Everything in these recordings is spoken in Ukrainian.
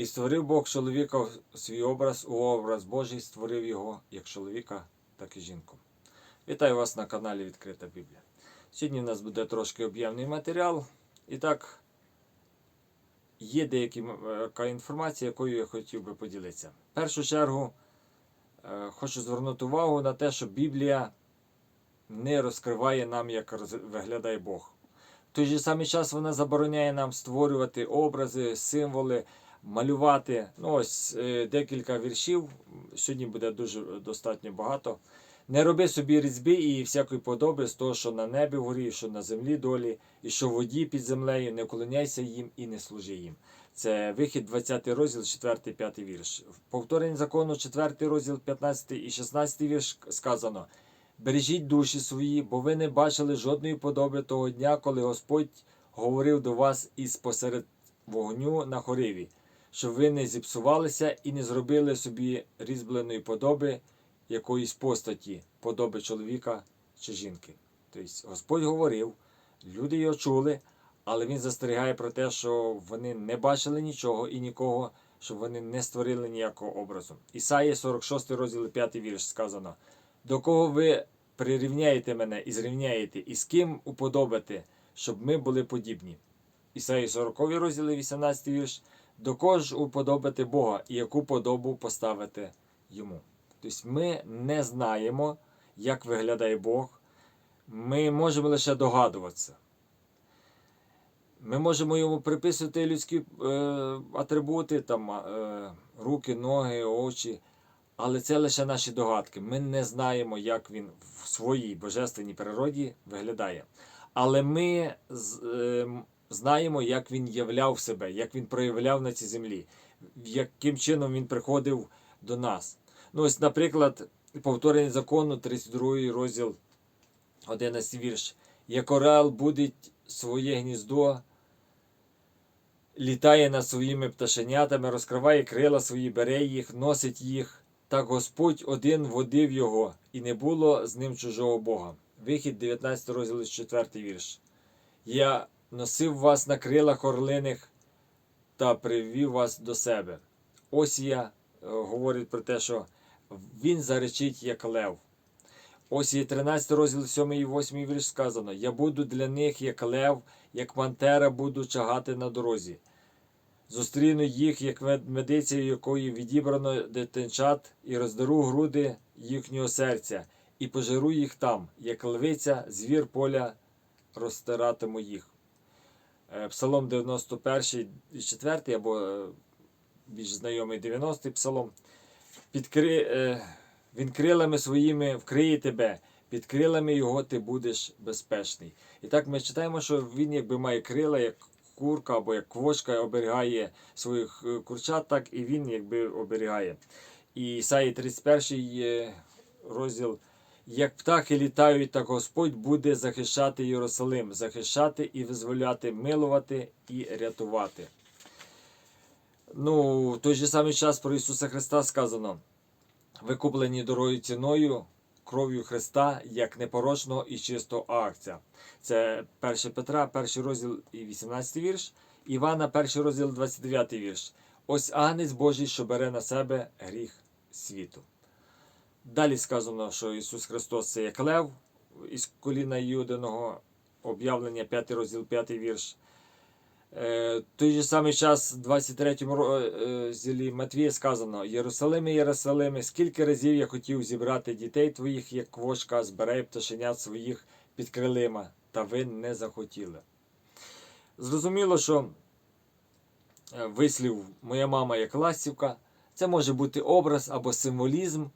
І створив Бог чоловіка в свій образ, у образ Божий створив його як чоловіка, так і жінку. Вітаю вас на каналі Відкрита Біблія. Сьогодні в нас буде трошки об'ємний матеріал. І так, є деяка інформація, якою я хотів би поділитися. В першу чергу е, хочу звернути увагу на те, що Біблія не розкриває нам, як виглядає Бог. В той же самий час вона забороняє нам створювати образи, символи, малювати. Ну, ось е, декілька віршів. Сьогодні буде дуже достатньо багато. Не роби собі різьби і всякої подоби з того, що на небі вгорі, що на землі долі, і що в воді під землею, не клоняйся їм і не служи їм. Це вихід 20 розділ, 4-5 вірш. В повторенні закону, 4 розділ, 15 і 16 вірш сказано. Бережіть душі свої, бо ви не бачили жодної подоби того дня, коли Господь говорив до вас із посеред вогню на хориві, щоб ви не зіпсувалися і не зробили собі різьбленої подоби якоїсь постаті, подоби чоловіка чи жінки. Тобто Господь говорив, люди його чули, але Він застерігає про те, що вони не бачили нічого і нікого, щоб вони не створили ніякого образу. Ісаїя 46 розділ 5 вірш сказано. До кого ви прирівняєте мене і зрівняєте, і з ким уподобите, щоб ми були подібні? Ісаї 40 розділ 18 вірш. До кого ж уподобите Бога і яку подобу поставите йому? Тобто ми не знаємо, як виглядає Бог. Ми можемо лише догадуватися. Ми можемо йому приписувати людські е, атрибути, там, е, руки, ноги, очі. Але це лише наші догадки. Ми не знаємо, як він в своїй божественній природі виглядає. Але ми ем, знаємо, як він являв себе, як він проявляв на цій землі, яким чином він приходив до нас. Ну, ось, наприклад, повторення закону, 32 розділ, 11 вірш. Як орел будить своє гніздо, літає над своїми пташенятами, розкриває крила свої, бере їх, носить їх. Так Господь один водив його, і не було з ним чужого Бога. Вихід 19 розділ 4 вірш. Я носив вас на крилах орлиних та привів вас до себе. Ось я е, говорить про те, що він заречить як лев. Ось є 13 розділ 7 і 8 вірш сказано: Я буду для них як лев, як пантера буду чагати на дорозі. Зустріну їх, як медиця, якої відібрано дитинчат, і роздеру груди їхнього серця, і пожиру їх там, як левиця, звір поля розтиратиму їх. Е, Псалом 91 і 4, або е, більш знайомий 90-й псалом. Підкри... е, Він крилами своїми вкриє тебе, під крилами його ти будеш безпечний. І так ми читаємо, що він якби має крила, як курка або як квочка оберігає своїх курчат, так і він якби оберігає. І Ісаї 31 е, розділ. Як птахи літають, так Господь буде захищати Єрусалим, захищати і визволяти, милувати і рятувати. Ну, в той же самий час про Ісуса Христа сказано: викуплені дорогою ціною, кров'ю Христа, як непорочного і чистого акця. Це 1 Петра, перший розділ і 18 вірш, Івана, перший розділ, 29 вірш. Ось агнець Божий, що бере на себе гріх світу. Далі сказано, що Ісус Христос це як лев із коліна Юдиного, об'явлення 5 розділ, 5 вірш. Е, в той же самий час, в 23 розділі Матвія сказано: Єрусалиме, Єрусалиме, скільки разів я хотів зібрати дітей твоїх, як квочка, збирай пташенят своїх під крилима, та ви не захотіли. Зрозуміло, що е, вислів моя мама як ластівка, це може бути образ або символізм.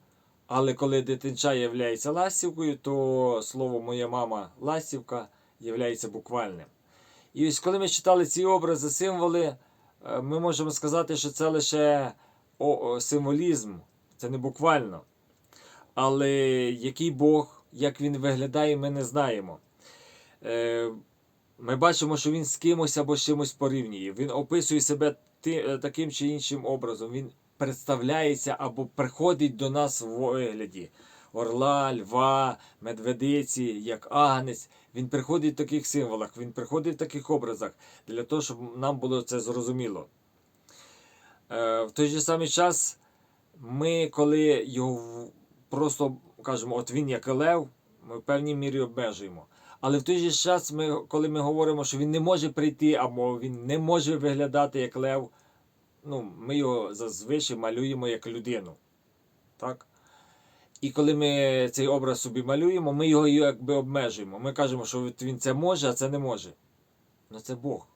Але коли дитинча є ластівкою, то слово моя мама ластівка є буквальним. І ось коли ми читали ці образи, символи, е, ми можемо сказати, що це лише символізм, це не буквально. Але який Бог, як він виглядає, ми не знаємо. Е, Ми бачимо, що він з кимось або з чимось порівнює. Він описує себе е, таким чи іншим образом. Він представляється або приходить до нас в вигляді орла, льва, медведиці, як агнець. Він приходить в таких символах, він приходить в таких образах для того, щоб нам було це зрозуміло. Е, В той же самий час ми, коли його просто кажемо, от він як лев, ми в певній мірі обмежуємо. Але в той же час, ми, коли ми говоримо, що він не може прийти або він не може виглядати як лев, ну, ми його зазвичай малюємо як людину. Так? І коли ми цей образ собі малюємо, ми його якби обмежуємо. Ми кажемо, що він це може, а це не може. Ну це Бог.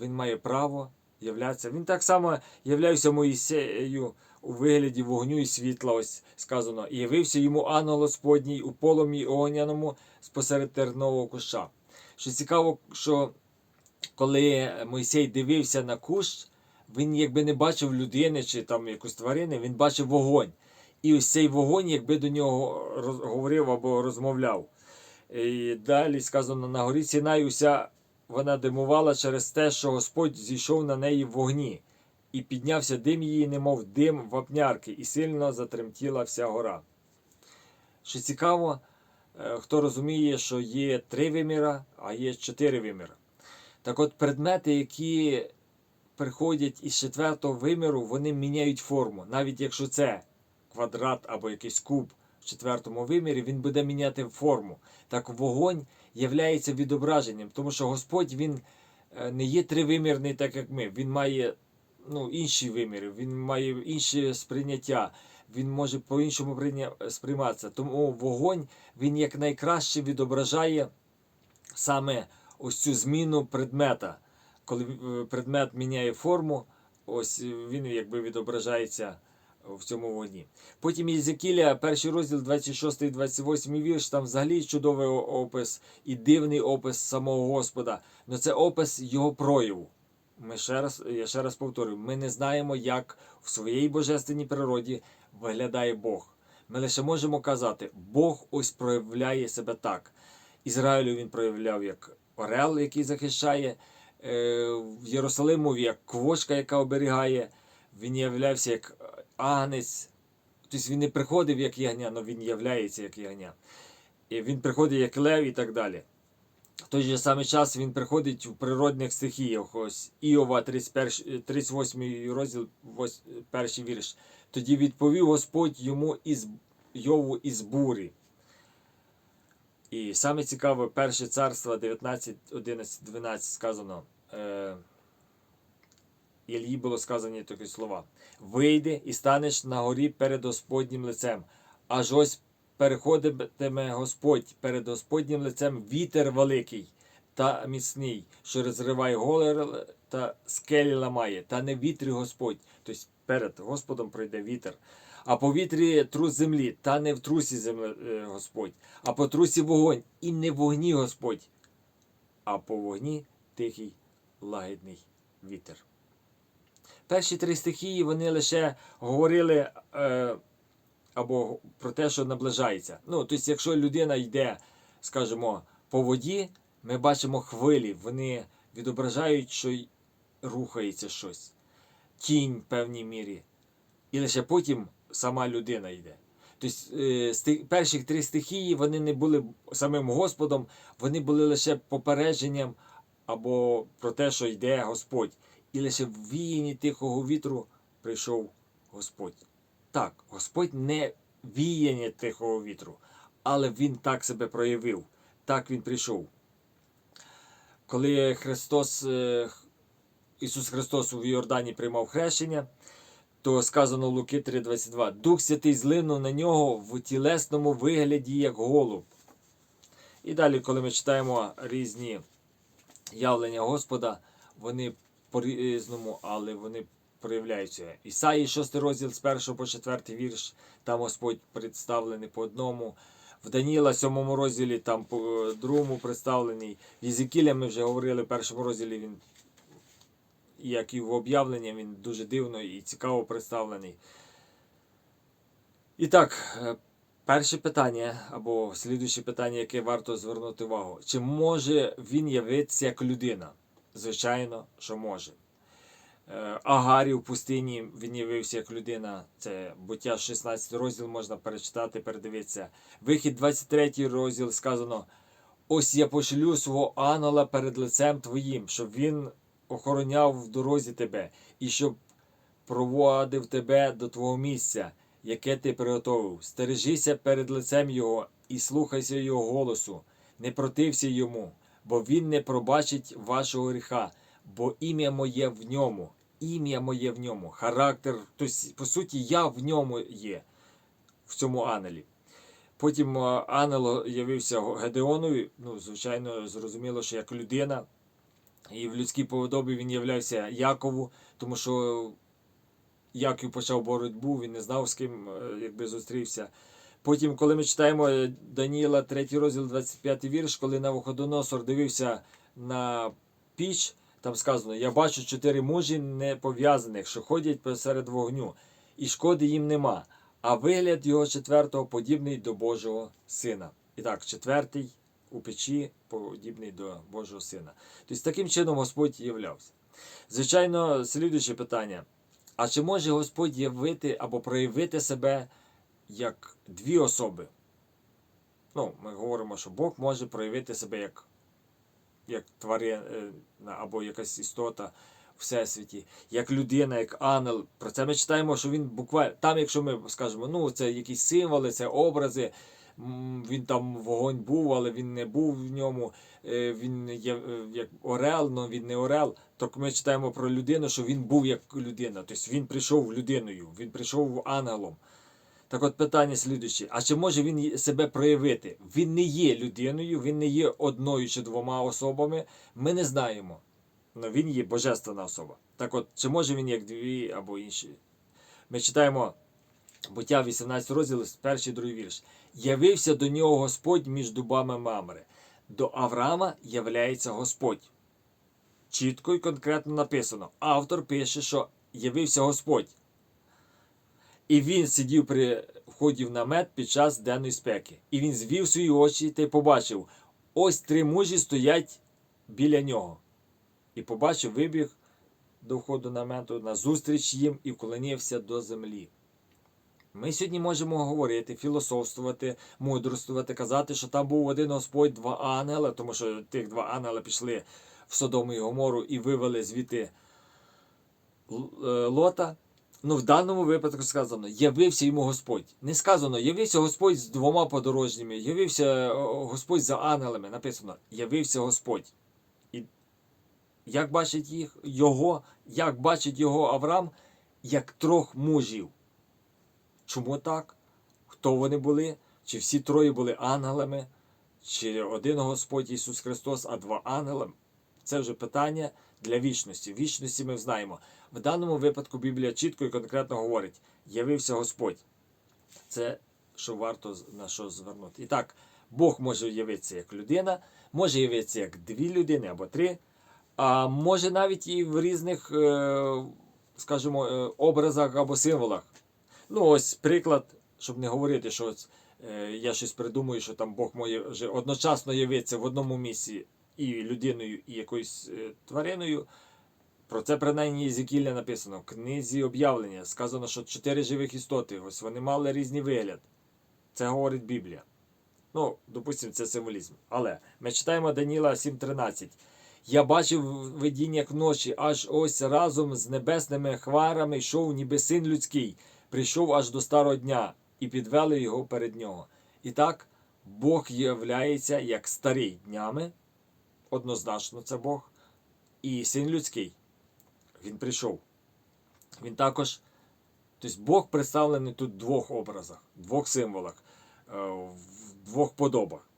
Він має право являтися. Він так само являвся Моїсею у вигляді вогню і світла, ось сказано, і явився йому ангел Господній у полум'ї огняному спосеред тернового куща. Що цікаво, що коли Мойсей дивився на кущ, він якби не бачив людини чи там якусь тварини, він бачив вогонь. І ось цей вогонь, якби до нього роз- говорив або розмовляв. І далі сказано, на горі Сінай уся вона димувала через те, що Господь зійшов на неї в вогні, і піднявся дим її, немов дим вапнярки, і сильно затремтіла вся гора. Що цікаво, е, хто розуміє, що є три виміра, а є чотири виміра. Так от предмети, які приходять із четвертого виміру, вони міняють форму. Навіть якщо це квадрат або якийсь куб в четвертому вимірі, він буде міняти форму. Так вогонь являється відображенням, тому що Господь він е, не є тривимірний, так як ми. Він має ну, інші виміри, він має інше сприйняття, він може по-іншому сприйматися. Тому вогонь він якнайкраще відображає саме ось цю зміну предмета. Коли е, предмет міняє форму, ось е, він якби відображається в цьому вогні. Потім Єзекіля, перший розділ, 26 і 28 вірш, там взагалі чудовий опис і дивний опис самого Господа. Ну це опис його прояву. Ми ще раз, я ще раз повторюю, ми не знаємо, як в своїй божественній природі виглядає Бог. Ми лише можемо казати, Бог ось проявляє себе так. Ізраїлю він проявляв як орел, який захищає, в Єрусалиму як квочка, яка оберігає. Він являвся як агнець. Тобто він не приходив як ягня, але він являється як ягня. І він приходить як лев і так далі. В той же самий час він приходить в природних стихіях. Ось Іова, 31, 38 розділ, вось- перший вірш. Тоді відповів Господь йому із Йову із бурі. І саме цікаве, перше царство 19, 11, 12 сказано. Е, Ілії було сказані такі слова: Вийди і станеш на горі перед Господнім лицем, аж ось переходитиме Господь перед Господнім лицем вітер великий та міцний, що розриває голи та скелі ламає, та не вітрі Господь. Тобто перед Господом пройде вітер. А по вітрі трус землі, та не в трусі землі е, Господь, а по трусі вогонь, і не в вогні Господь, а по вогні тихий лагідний вітер. Перші три стихії вони лише говорили е, або про те, що наближається. Ну, тобто, якщо людина йде, скажімо, по воді, ми бачимо хвилі, вони відображають, що рухається щось, тінь в певній мірі. І лише потім сама людина йде. Тобто е, перші три стихії вони не були самим Господом, вони були лише попередженням або про те, що йде Господь. І лише в віянні тихого вітру прийшов Господь. Так, Господь не віяння тихого вітру, але Він так себе проявив, так Він прийшов. Коли Христос, е, Ісус Христос у Йордані приймав хрещення, то сказано в Луки 3:22, Дух Святий злинув на нього в тілесному вигляді, як голуб. І далі, коли ми читаємо різні явлення Господа, вони по-різному, але вони проявляються. Ісаї 6 розділ з 1 по 4 вірш, там Господь представлений по одному. В Даніла 7 розділі там по другому представлений. В Єзекіля ми вже говорили в першому розділі він, як і в об'явленні, він дуже дивно і цікаво представлений. І так, е, перше питання, або слідуюче питання, яке варто звернути увагу. Чи може він явитися як людина? Звичайно, що може. Е, Агарі в пустині він явився як людина. Це буття 16 розділ можна перечитати, передивитися. Вихід 23 розділ сказано: Ось я пошлю свого ангела перед лицем твоїм, щоб він охороняв в дорозі тебе, і щоб проводив тебе до твого місця, яке ти приготовив. Стережися перед лицем Його і слухайся Його голосу, не протився йому, бо Він не пробачить вашого гріха, бо ім'я моє в ньому. Ім'я моє в ньому, характер, тобто, по суті, я в ньому є, в цьому ангелі. Потім ангел явився Гедеонові, ну, звичайно, зрозуміло, що як людина, і в людській подобі він являвся Якову, тому що Яків почав боротьбу, він не знав, з ким е, якби зустрівся. Потім, коли ми читаємо е, Даніїла 3 розділ, 25 вірш, коли Навуходоносор дивився на піч, там сказано: Я бачу чотири мужі не пов'язаних, що ходять посеред вогню, і шкоди їм нема. А вигляд його четвертого подібний до Божого сина. І так, четвертий у печі подібний до Божого сина. Тобто таким чином Господь являвся. Звичайно, слідуюче питання. А чи може Господь явити або проявити себе як дві особи? Ну, ми говоримо, що Бог може проявити себе як, як тварина або якась істота в всесвіті, як людина, як ангел. Про це ми читаємо, що він буквально там, якщо ми скажемо, ну це якісь символи, це образи. Він там вогонь був, але він не був в ньому. е, Він є е, як орел, але він не орел. Так ми читаємо про людину, що він був як людина. Тобто він прийшов людиною, він прийшов ангелом. Так от питання слідуюче. А чи може він себе проявити? Він не є людиною, він не є одною чи двома особами. Ми не знаємо. Але він є божественна особа. Так от, чи може він як дві або інші? Ми читаємо буття 18 розділ, перший другий вірш. Явився до нього Господь між дубами Мамри. До Авраама являється Господь. Чітко і конкретно написано. Автор пише, що явився Господь. І він сидів при вході в намет під час денної спеки. І він звів свої очі та й побачив: ось три мужі стоять біля нього. І побачив, вибіг до входу намету назустріч їм і вклонився до землі. Ми сьогодні можемо говорити, філософствувати, мудрствувати, казати, що там був один Господь, два ангела, тому що тих два ангела пішли в Содому і Гомору і вивели звідти е, Лота. Ну, в даному випадку сказано, явився йому Господь. Не сказано, явився Господь з двома подорожніми, явився Господь за ангелами. Написано, явився Господь. І як бачить їх, його, як бачить його Авраам, як трьох мужів. Чому так? Хто вони були? Чи всі троє були ангелами, чи один Господь Ісус Христос, а два ангела? Це вже питання для вічності. Вічності ми знаємо. В даному випадку Біблія чітко і конкретно говорить: явився Господь. Це що варто на що звернути. І так, Бог може явитися як людина, може явитися як дві людини або три, а може навіть і в різних, е, скажімо, е, образах або символах. Ну, ось приклад, щоб не говорити, що ось, е, я щось придумую, що там Бог може вже одночасно явитися в одному місці і людиною, і якоюсь е, твариною. Про це принаймні Єзекілля написано в книзі об'явлення. Сказано, що чотири живих істоти, ось вони мали різний вигляд. Це говорить Біблія. Ну, допустимо, це символізм. Але ми читаємо Даніла 7.13. Я бачив видіння як вночі, аж ось разом з небесними хварами йшов, ніби син людський, прийшов аж до старого дня і підвели його перед нього. І так, Бог являється як старий днями, однозначно це Бог, і син людський. Він прийшов. Він також, тобто Бог представлений тут в двох образах, в двох символах, е, в двох подобах.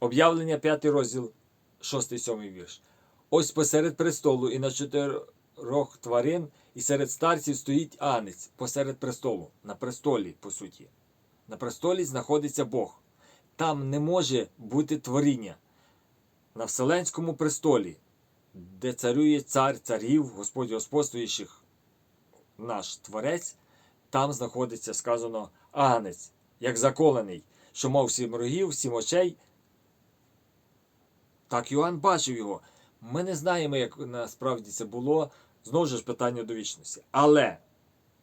Об'явлення 5 розділ, 6-7 вірш. Ось посеред престолу і на чотирьох тварин, і серед старців стоїть анець посеред престолу, на престолі, по суті. На престолі знаходиться Бог. Там не може бути творіння. На Вселенському престолі, де царює цар царів, Господь господствуючих, наш творець, там знаходиться сказано агнець, як заколений, що мав сім рогів, сім очей. Так Йоанн бачив його. Ми не знаємо, як насправді це було. Знову ж питання до вічності. Але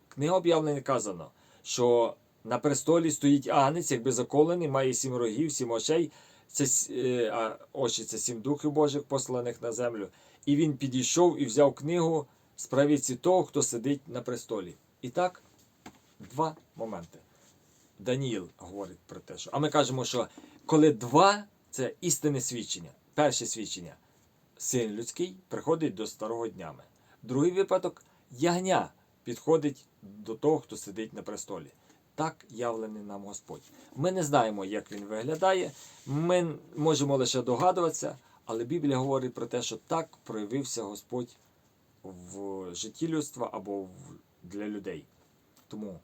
книга об'явлення казано, що на престолі стоїть агнець, якби заколений, має сім рогів, сім очей. Це е, а очі це сім духів Божих, посланих на землю. І він підійшов і взяв книгу з правиці того, хто сидить на престолі. І так, два моменти. Даніїл говорить про те, що. А ми кажемо, що коли два це істинне свідчення. Перше свідчення син людський приходить до старого днями. Другий випадок ягня підходить до того, хто сидить на престолі. Так явлений нам Господь. Ми не знаємо, як він виглядає. Ми можемо лише догадуватися, але Біблія говорить про те, що так проявився Господь в житті людства або для людей. Тому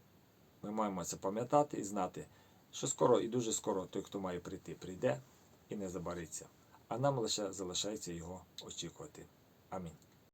ми маємо це пам'ятати і знати, що скоро і дуже скоро той, хто має прийти, прийде і не забариться. А нам лише залишається його очікувати. Амінь.